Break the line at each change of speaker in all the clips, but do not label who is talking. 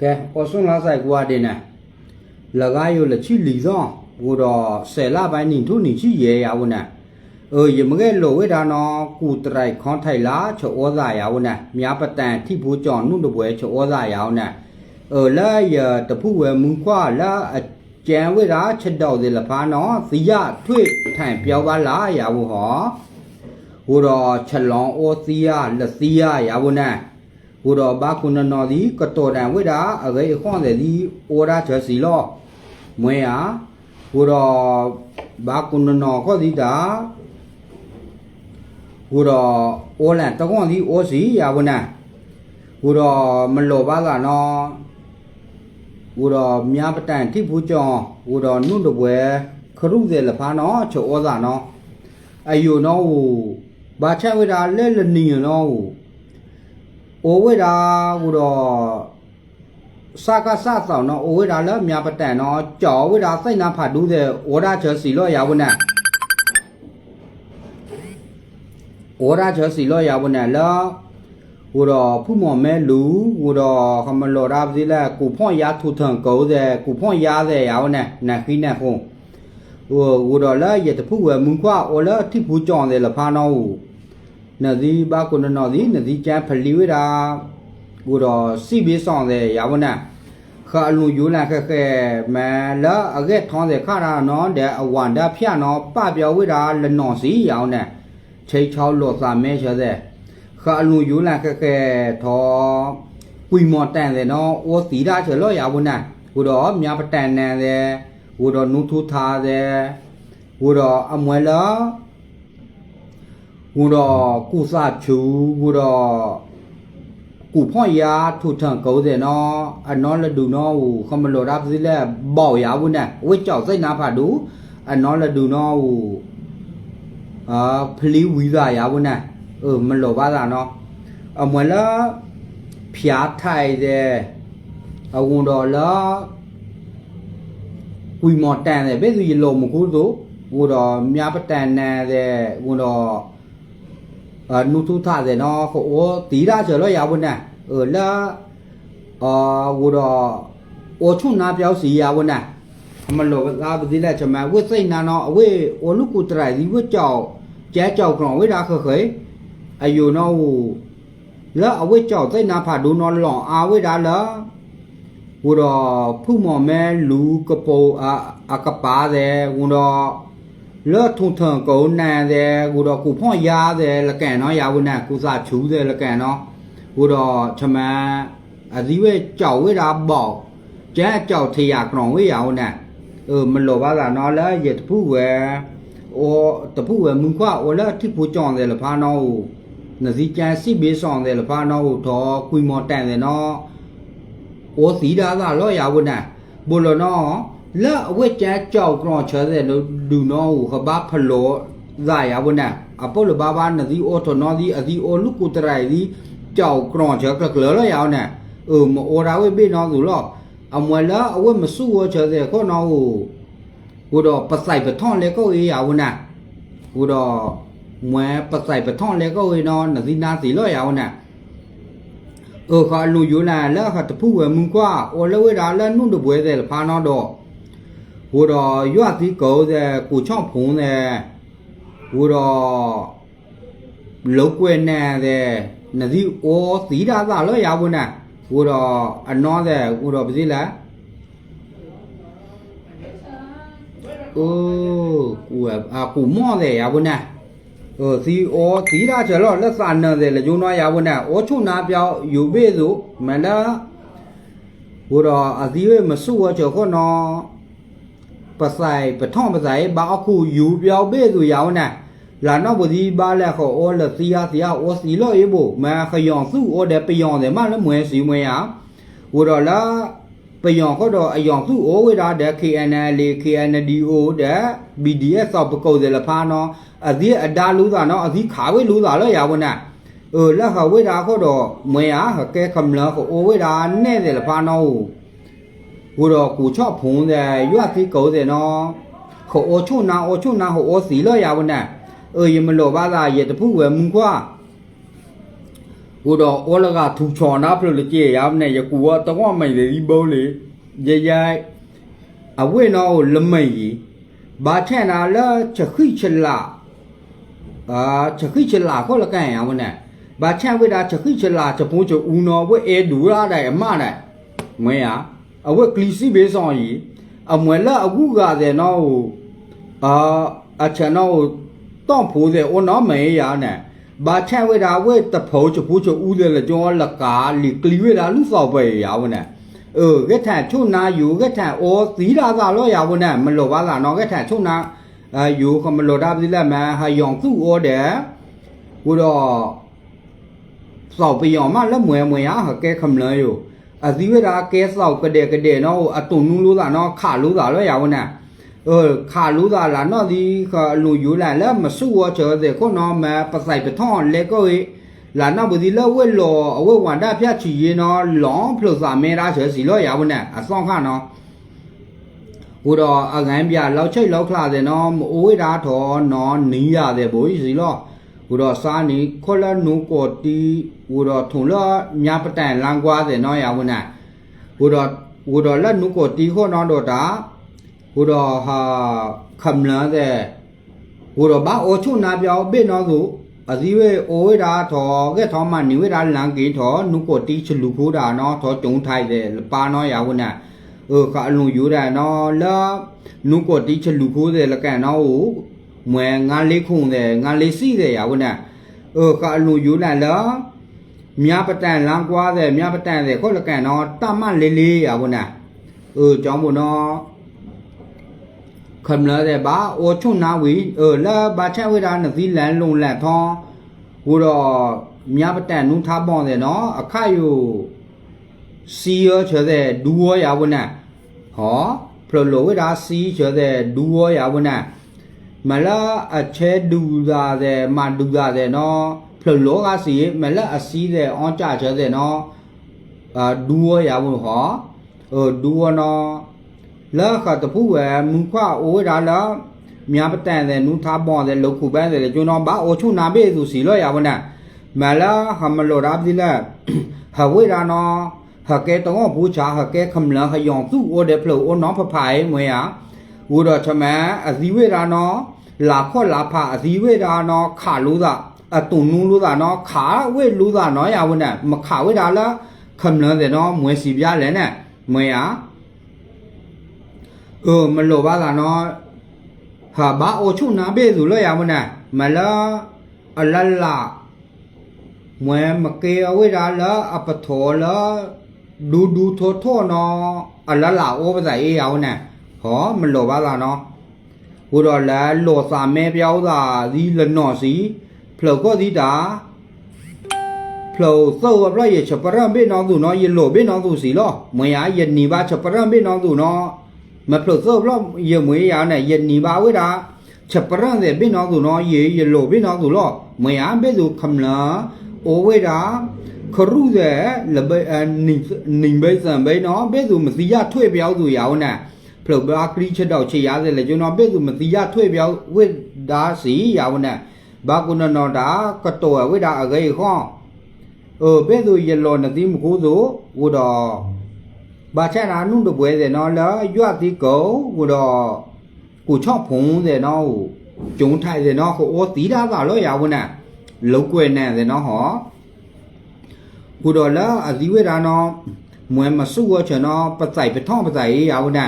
ကဲပေါ်စွန်လာဆိုင်ကွာတင်နာလကားယိုလချိလီသောဘိုတော်ဆယ်လပိုင်းနင်ထုနေချိရေရဝနာအေယမကဲလိုဝေဒါနောကူတရိုက်ခေါထိုင်လာချောဩဇာရဝနာမြားပတန်ထိဖို့ကြောင့်နုတပွဲချောဩဇာရဝနာအေလာယတဖုဝဲမူခွာလာအကျန်ဝေဒါချက်တော့စေလဖာနောဇီယထွေထိုင်ပြောပါလာရဝဟောဟိုတော်ချက်လွန်ဩစီယလက်စီယရဝနာ ဘုတော်ဘာခုနနော်ဒီကတော်တန်ဝိတာအရေခွန်တယ်ဒီအော်ဒါချက်စီလောမွေဟာဘုတော်ဘာခုနနော်ခေါ်ဒီတာဘုတော်အော်လန်တကွန်ဒီအော်စီယာဝနာဘုတော်မလော်ပါကနော်ဘုတော်မြားပတန်တိဘူးကြောင့်ဘုတော်နုတပွဲခရုစေလဖာနော်ချောဩဇာနော်အယုနော်ဟူဘာချက်ဝိတာလဲလနီနော်ဟူ အိုဝိတာဟိုတော့စာကစဆောင်နော်အိုဝိတာလဲမြားပတန်နော်ကြော်ဝိတာစိတ်နာဖတ်တူးတဲ့ဩဒါချေစီလောရဝနဩဒါချေစီလောရဝနလောဟိုတော့ဖုမော်မဲလူဟိုတော့ခမလော်ရာပစီလဲကိုဖွန်ရထူထန်ကောတဲ့ကိုဖွန်ရတဲ့ရောနဲ့နခိနဲ့ဖုံဟိုဟိုတော့လဲရတဖုဝဲမွန်ခွာအော်လဲထိဖူကြောင်းတဲ့လဖာနော နဒီဘာကုနနောဒီနဒီချန်ဖလီဝရာဟိုတော့စီဘေးဆောင်တဲ့ရောနဲ့ခါလူယူလာခက်ခဲမဲလာအကဲထောင်းတဲ့ခါရာနော်တဲ့အဝန်ဒါဖျနော်ပပြောဝိတာလနော်စီရောနဲ့ချိတ်ချောက်လော်စာမဲချတဲ့ခါလူယူလာကဲကဲထောကွီမော်တန်တယ်နော်အိုးတီရာချေလောရဘူးနာဟိုတော့မြပတန်နန်တယ်ဟိုတော့နုထုထားတယ်ဟိုတော့အမွဲလာ ဟိုတော့ကုသချူဟိုတော့ကုဖွန်ရာထုထန်ကောတယ်နော်အနော်လဒူနော်ဟိုခမလောရာပစီလဲဘောက်ရဘူးနာဝိကြောက်စိတ်နာဖတ်တူအနော်လဒူနော်ဟိုအာဖလီဝီဇာရဘူးနာ เออมันหลบว่าล่ะเนาะเอาเหมือนแล้วဖြားထိုက်တဲ့အဝန်တော်လာဝီမော်တန်တဲ့ဘယ်သူရလုံးမကူဆိုဟိုတော့မြပတန်နန်တဲ့ဝန်တော်အနုထုထတဲ့နော်ဟိုတီ ờ nu thu thả rồi nó khổ tí ra trở lại vào nè ở là ờ vô đó ô chung na béo xì vào nè mà lộ ra cái gì là cho mà với xây na nó với ô lúc cụ trai gì với chào trẻ chào còn với ra khởi khởi ai dù nó lỡ với chào xây na phải đủ nó lọ à với ra lỡ ဟိုတော့ဖုမော်မဲလူကပိုအာအကပါတယ်ဟိုတော့ လောထုံထန်ကုန်းနန်တဲ့ဟိုတော့ကုဖွန်ရတဲ့လကန်နော်ရဝနကုစားချူးတဲ့လကန်နော်ဟိုတော့ချမန်အစည်းဝဲကြောက်ဝိဒါပေါက်ကျဲကြောက်ထေရကောင်ဝိရဝနเออมันหลบว่าล่ะเนาะแล้วอย่าพูดแหวโอ้ตะพูดแหวมึงกว่าโอ้แล้วที่ผู้จองเลยละพาเนาะ နစီကျန်စစ်ဘေးဆောင်တယ်လဖာနော်ဟိုတော့ကွီမော်တန်တယ်နော်အိုစီဒါသာလောရဝနာဘလနော် လာအဝဲကျန်ကြောက်ကြောချဲတဲ့လူနော်ဟိုခဘာဖလောဇာယဝနာအပေါ်လဘာဘာနဒီအိုထနော်ဒီအဒီအိုလူကုတရိုင်ဒီကြောက်ကြောချဲကကလောလောရအောင်နာเออมโอราเวဘေနော်သူလောအမွဲလာအဝဲမစုဝချဲတဲ့ခေါနော်ဟိုဟိုတော့ပဆိုင်ပထွန်လေကိုအေးရဝနာဟိုတော့ မွဲပစိုက်ပထုံးလေကိုဝေနော်နစီနာစီလောရအောင်နာเออขอลูอยู่น่ะแล้วขอตะผู้เวมึงกว่าโอเลเวดาแล้วนุ่นตะบวยแต่พาน้อดอกဟိုတော့ရွတ်ပြီးကောတဲ့ 我的院子狗在古墙棚呢，我的楼管呢在那是我谁家咋了呀？我呢，我的阿哪在，我的不是嘞。哦，古啊古么的呀？我呢，呃，是我谁家去了？那三呢在了就那呀？我呢，我去那边有别墅买了，我的阿弟们没说我这个呢。 ပဆိုင်ပထောင်းပဆိုင်ဘာအခုယူပြောင်းပေဆိုရဝနာလာတော့ဘဒီဘာလက်ခေါ်အောလက်စီယာစီယာအောစီလို့ရေဖို့မခယောင်စုအောတဲ့ပယောင်တယ်မလည်းမွဲစီမွဲရဟိုတော့လာပယောင်ခေါ်တော့အယောင်စုအိုဝေတာတဲ့ KNL KNDO တဲ့ BDS ဆောက်ပကုတ်တယ်လဖာနော် အဒီအဒါလူသာနော်အဒီခါဝေလူသာလောရဝနာเออละขะเวดาข้อดอกมวยอ่ะแกคำละโอเวดาแน่แต่ละพาน้อกูดอกกูชอบผง 我罗古巧碰的，越去搞的呢。可我出那我出那和我死了呀，我呢，呃，你们老爸啦也都不问我过。我罗我那个土桥那不了解呀，呢也古我等我买的一包嘞，爷爷，啊，为那我冷没，把菜拿了吃黑吃辣。啊，吃黑吃辣好了干呀，我呢。ဘာချဝိတာချက်ခိချလာချက်ပုံးချူဦးနော်ဝဲအဲဒူရတဲ့အမနဲ့ငွေရ အဝဲကလီစီဘေးဆောင်ကြီးအမွေလာအခုကတဲ့နော်အာအချန်နော်တော့ဖိုးတဲ့ဩနော်မေးရနဲ့ ဘာထက်ဝဲတာဝဲတဖိုးချပူးချဦးတယ်လေကျော်လကာလီကလီဝဲတာလူစောက်ပဲရဝနဲ့เออกะထန်ချုနာယူกะထန်ဩသီးတာသာလောရဝနဲ့မလောပါလားနော်กะထန်ချုနာအာယူခမလောတာပြီလက်မဟာယောင်သူ့ဩတဲ့ဟိုတော့စောက်ပယောင်မလက်မွဲမွဲရဟကဲခမလန်းယူ အသီးဝဲတာကဲစောက်ကတဲ့ကတဲ့နော်အတုံနူးလို့သာနော်ခလို့သာလောရဝနဲ့ เออขารู้ตาละเนาะดีก็ลูอยู่แหละแล้วมาสู้ว่าเจอแต่คนเนาะมาปะใส่ปะท่อนแล้วก็เอလာနောက်ပဒီလဝဲလောအဝဲဝန္ဒပြချီရင်နော်လောင်းဖလို့စာမဲသားချေစီလောရဝနဲ့အဆောင်ခနော်ဟိုတော့အငန်းပြလောက်ချိတ်လောက်ခလာတယ်နော်မအိုးတာထောနော်နီးရတယ်ဘိုးကြီးစီလော ဟိုတော့စားနီခေါ်လနုကိုတီဟိုတော့ထုံလောမြပတန်လန်ကွာတယ်နော်ရဝနဲ့ဟိုတော့ဟိုတော့လက်နုကိုတီခေါ်နော်တော့တာ ဟိုတော့ဟာခမလာတဲ့ဟိုတော့ဘာအိုချုနာပြောင်းဘေနော်ဆိုအစည်းဝဲအိုဝဲတာထောကဲထောမနိဝဲတာလန်ကင်းထောနုကိုတီချလူဖိုးတာနော်ထောတုံထိုက်တဲ့ပါနော်ရဝနာเออကအလုံယူတာနော်လာနုကိုတီချလူဖိုးတဲ့လကန်နော်ဟို မွဲငါလေးခုံတဲ့ငါလေးစီးတဲ့ရဝနာเออကအလုံယူလာလာမြပတန်လန်ကွာတဲ့မြပတန်တဲ့ခေါလကန်နော်တမလေးလေးရဝနာเออကြောင်းမနော် ခမလာတဲ့ဘာအိုချုံနာဝီเออလာဘာချဝေတာနသီလန်လုံလက်ထောင်းဟိုတော့မြပတန်နုထားပေါင်းတယ်နော်အခါယိုစီရောချတဲ့ဒူရောရဝနဟောဖလိုလိုဝေတာစီချတဲ့ဒူရောရဝန မလအချဲဒူသာတဲ့မဒူသာတဲ့နော်ဖလောကစီမလအစီတဲ့အောင်းကြချဲတဲ့နော်အာဒူဝရဝဟောဟိုဒူဝနော်လခတပူဝမူခအိုးဒါလားမြပတန်တဲ့နူသားပေါ်တဲ့လောက်ခုပန်းတဲ့ကျွန်တော်ဘာအိုချုနာပေသူစီလောရဝနာမလာဟမလိုရာဘဒီလာဟဝေရာနောဟကဲတော့ဘူချာဟကဲခမလဟယောင်သူ့အိုးတဲ့ဖလောအိုးနောဖဖိုင်မွေယာ ဝတော်ထမန်အဇီဝေရာနောလာခော့လာဖအဇီဝေရာနောခါလို့သာအတုံနူးလို့သာနော်ခါဝေလို့သာနော်ရဝနဲ့မခါဝေတာလားခမလန်းတယ်နော်မွေစီပြလဲနဲ့မွေဟာအော်မလိုပါလားနော်ဟာဘာအိုချုနာဘေးစုလို့ရမနဲ့မလားအလလာမွေမကေအဝေတာလားအပထောလားဒူဒူထောထောနော်အလလာအိုပဇာအေးရဝနဲ့ ဟောမလော်ပါလားနော်ဝတော်လာလော်စာမဲပြောင်းစာဒီလနော်စီဖလော်ကောဒီတာဖလော်သောဘရရဲ့ချပရံဘေးနောင်သူနော်ယလော်ဘေးနောင်သူစီလောမွေရယနီပါချပရံဘေးနောင်သူနော်မဖလော်သောဘရယမွေရနဲ့ယနီပါဝေတာချပရံတဲ့ဘေးနောင်သူနော်ယေယလော်ဘေးနောင်သူလောမွေရဘေးသူခမလာအိုဝေတာခရုတဲ့လဘနိနိဘိသံဘေးနော်ဘေးသူမစီရထွေပြောင်းသူရောင်းနဲ့ လို့ဘာခရီးချက်တော့ချေရတယ်လေကျွန်တော်ပဲသူမစီရထွေပြောင်းဝဲတာစီရအောင်နဲ့ဘာကုနနော်တာကတော်ဝဲတာအကေခေါเออပဲသူရလို့နတိမကိုးသူဟိုတော့ bà cha nó nung được bữa thì nó lỡ dọa tí cổ của đó của chọc phùng thì nó chúng thay thì nó khổ tí đã vào lối áo nè lâu quên nè thì nó họ của đó lỡ ở dưới ra nó mùa mà xua cho nó bắt giải bắt thong bắt giải áo nè mùa lẽ câu bắt giải ờ là nó bởi vì ở khai của nó lỡ ở chảo với ra tay na phá đu nó lọ áo với ra lỡ ဝတော့ထိပူကြောင့်ကုဖွန်ရာဝတော့ကုကုဖွန်ရာခေါ်လကန်ရဝနာ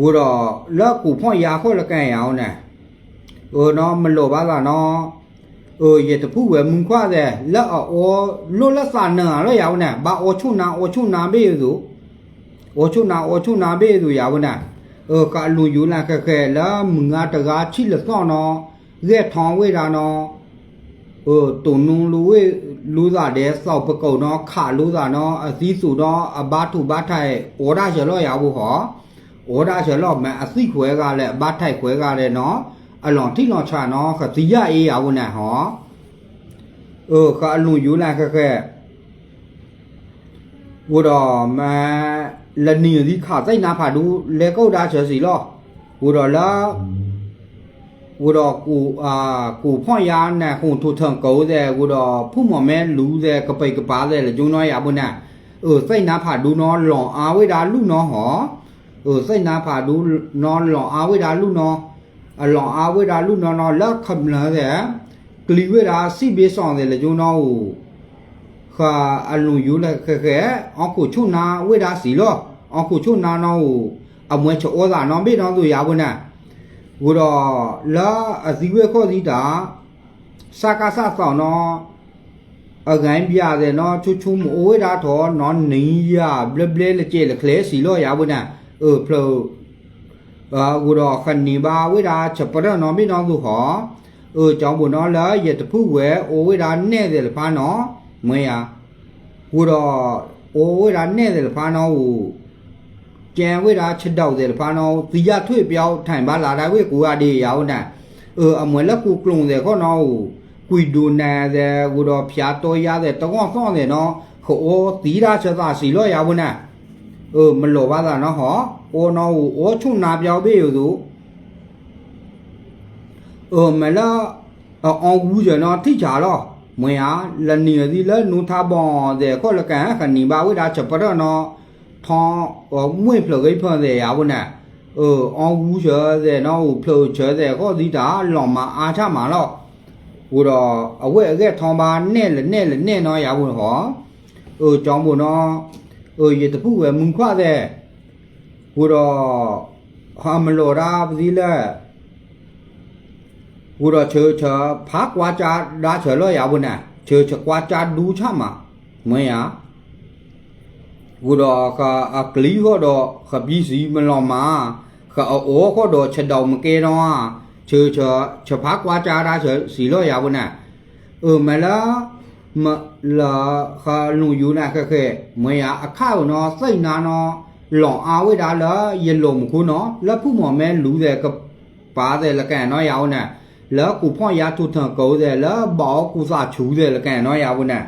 ဝတော့လက်ကုဖွန်ရာခေါ်လကန်ရအောင်နာဟိုနော်မလို့ပါလားနော်เออเยตะผู้เวมึงควาแต่ละอ๋อโลละสานาละยาวน่ะบาโอชุนาโอชุนาเบอยู่โอชุนาโอชุนาเบอยู่ยาวน่ะ เออกะลุอยู่ละแค่ๆแล้วมึงอ่ะตะกา 呃，也都不为门夸的，那我落了三年了呀，我呢，把我去哪我去哪边走，我去哪我去哪边走呀，我呢，呃，噶路有那个个那门啊，这个去了上呢，热汤为啥呢？呃，东农路为路啥的少不够呢，卡路啥呢，啊，洗手呢，啊，把土把菜，我那些了呀不好，我那些了买啊，水回来了，把菜回来了呢。 အလွန်ထိလောချနော်ခတိရအေးရဝနဟောเออခအလွန်ယူလာခက်ခက်ဝတော်မလနီဒီခသိနာဖာဒူလေကောက်ဒါချေစီလောဝတော်လာဝတော်ကိုအာကိုဖွန်ရနဲ့ခုထုထံကောတဲ့ဝတော်ဖုမော်မဲလူတဲ့ကပိတ်ကပါတဲ့လေကျုံတော့ရဘူးနဲ့เออသိနာဖာဒူနော်လွန်အာဝိဒါလူနော်ဟောเออသိနာဖာဒူနော်လွန်အာဝိဒါလူနော် အလွန်အာဝိဒါလူနော်နော်လက်ခမလာတဲ့ကလီဝိဒါစိဘေးဆောင်တဲ့လေကျုံတော့ခါအလွန်ယူလက်ခက်ခဲအောက်ကိုချုနာဝိဒါစီလောအောက်ကိုချုနာနော်အမွဲချောသာနော်ဘေးတော့သူရဘူးနဲ့ ဝရလာအစည်းဝဲခေါ်စီတာစကားဆဆောင်တော့အကိုင်းပြတယ်နော်ချူချူမအိုးတာတော့နော်နင်းရဘလဘလလကျေလကလဲစီလို့ရဘူးနာเออဖလို့ ဘာကူတော့ခဏီဘာဝိဒါချက်ပရနော်မိနော်ကိုဟောအကြောင်းပေါ်နော်လာရတဖူဝဲအိုဝိဒါနဲ့တယ်လဖာနော်မွေးရကူတော့အိုဝိဒါနဲ့တယ်လဖာနော်ဟူကြံဝိဒါချက်တော့တယ်လဖာနော်ဒီရထွေပြောင်းထိုင်ပါလာတယ်ဝိကူရဒီရောင်းနာအအမွေလက်ကူကလုံတယ်ခေါနော်ဟူကွီဒိုနာတယ်ကူတော့ဖျားတော်ရတယ်တကောင်းကောင်းတယ်နော်ဟိုတီးရာချက်သာစီလို့ရဘူးနာ เออမလောပါလားနော်ဟောအိုနော်အိုချုံနာပြောင်းပေးရသူเออမလာအောင်ဘူးကျနော်ထိချာတော့မွေဟာလနီဒီလနုထားဘောတဲ့ခေါ်လကန်ခဏီပါဝိတာချက်ပရနော် ထောင်းဟိုမွေဖလကိဖန်တဲ့ရဘူးနဲ့เออအောင်ဘူးချေတဲ့နော်ဖလချေတဲ့ခေါ်ဒီတာလောင်မအားချမှာတော့ဟိုတော့အဝဲအကဲထောင်းပါနဲ့လေနဲ့လေနဲ့နော်ရဘူးဟောเออကြောင်းဘူးနော် เออရတပုဝဲမုန်ခွတဲ့ဟိုတော့ဟာမလောရာပဒီလဲဟိုတော့ချေချာဖာကွာကြဒါချေလောရဘူးနဲ့ချေချကွာကြဒူးချမှာမွေးရ ဝရခအကလီဟောတော့ခပီစီမလောမာခအောဟောတော့ချက်တော်မကဲတော့ချေချချဖာကွာကြတာချစီလို့ရဘူးနာเออမလာမ လာခလူယူနာခက်ခဲမွေရအခါနော်စိတ်နာနော်လောင်အားဝိဒါလာရလုံမခုနော်လက်ဖုမော်မဲလူတဲ့ကပါတယ်လကန်နော်ရအောင်နာแล้วกูพ่อยาทุทางกูတဲ့แล้วบอกกูสาชูတဲ့လကန်နော်ရဘူးနာ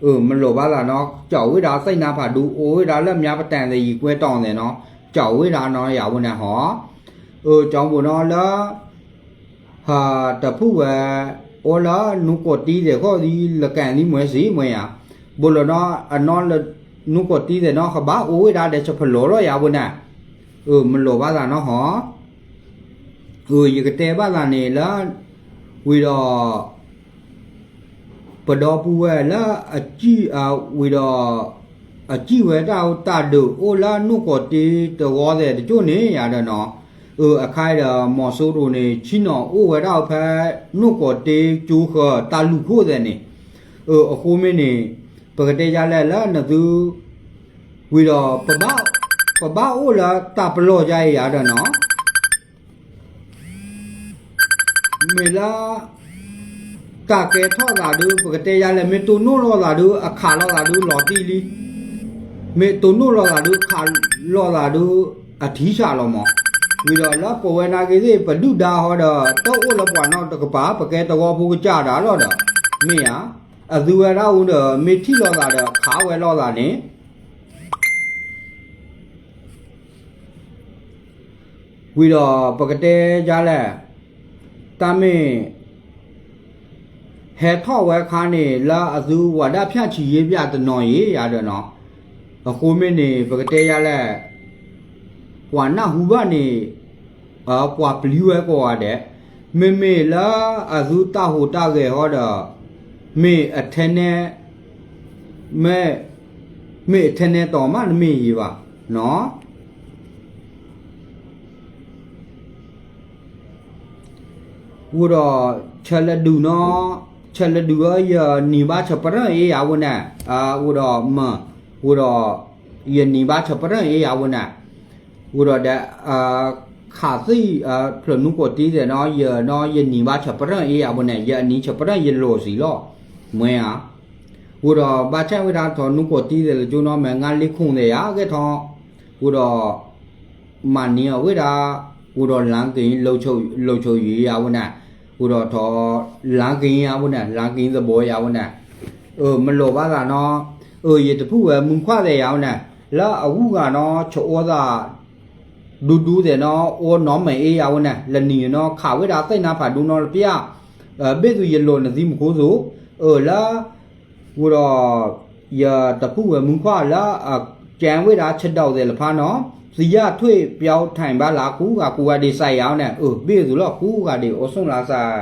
เออမလို့ပါလားเนาะကြောက်ဝိဒါစိတ်နာဖာဒူအိုဝိဒါလက်များပတန်တဲ့ကြီးကွဲတောင်းတယ်เนาะကြောက်ဝိဒါเนาะရဝင်နေဟောเออကြောင်းဘုံเนาะလာဟာတဖုဝဲ o la nu ko ti de ko di la kan ni mwe si mwe ya bo lo no a no la nu ko ti de no kha ba o da de cho phlo lo ya bo na ừ mình lo ba la nó ho ừ như cái te ba la này là vì đó bà đó bu về là à chi à vì đó à chi về đâu ta được ô là nu có ti tờ gò để chỗ này nhà đó nó เออใครเดอหมอสูดูนี่ชินอโอ้เวลาแพ้นุกอเตจูขอตาลูโคเดนี่เออโคเมนี่ปกติยาแล้วแล้วนะดูวีดอปะบ้าปะบ้าโอ้ละตาปลอใจยาดอเนาะเมลากาเกทอดลาดูปกติยาแล้วเมตุนุรอลาดูอาคาลอลาดูหลอตีลีเมตุนุรอลาดูคาลอลาดูอธิชาลอมอ ဝီတော့လာပဝဲနာကေစီပဒုဒါဟောတော့တော့အိုလပွားနောက်တကပါပကဲတော်ဘူးကြတာတော့တော့မေဟာအသူဝရဦးတော့မေထီလောလာတော့ခါဝဲလောလာနေဝီတော့ပကတဲ့ကြလဲတမင်းဟဲထော့ဝဲခါနေလာအသူဝါဒဖြန့်ချီရေးပြတနော်ရေးရတယ်နော်အခုမင်းနေပကတဲ့ရလဲ ဝါနာဟူဘနေအပွားပလီဝဲကောရတဲ့မေမေလာအသူတဟိုတကေဟောတော့မေအထက်နဲ့မဲမေအထက်နဲ့တော်မှမေရေးပါနော်ဝရချလဒူနော်ချက်လဒူရနီဘာချက်ပရအေးရဝနာအာဝရမဝရယနီဘာချက်ပရအေးရဝနာ ဝရဒအာခါစီအာဖလနုကိုတီးတယ်နော်ယနော်ယနီဘာချက်ပရအေးရဝနာယနီချက်ပရယလိုစီလောမွေဟာဝရဘာချက်ဝဒတော်နုကိုတီးတယ်ကျုံတော့မငါလိခုံတယ်ရခဲ့ထောဝရမနီယဝေဒါဟိုတော့လန်ကင်းလှုပ်ချုပ်လှုပ်ချုပ်ရေးရဝနာဟိုတော့တော့လန်ကင်းရဝနာလန်ကင်းသဘောရ ဝနာเออမလောပါကနော်เออရေတပူဝမုန်ခွတဲ့ရဝနာလာအဟုကနော်ချောဩသာဒူဒူတဲ့နော်ဩနော်မေအေးရဝနာလနီနော်ခါဝေဒါသိနာဖာဒူနော်ပြအဲဘေသူရေလောနစီမကိုဆိုเออလာဟိုတော့ရတပူဝမုန်ခွလာကြံဝေဒါချက်တော့တယ်လဖာနော် စီရထွေပြောင်းထိုင်ပါလားကူကကူကဒီဆိုင်ရောင်းနဲ့အိုဘေးဆိုတော့ကူကဒီအဆုံးလာဆိုင်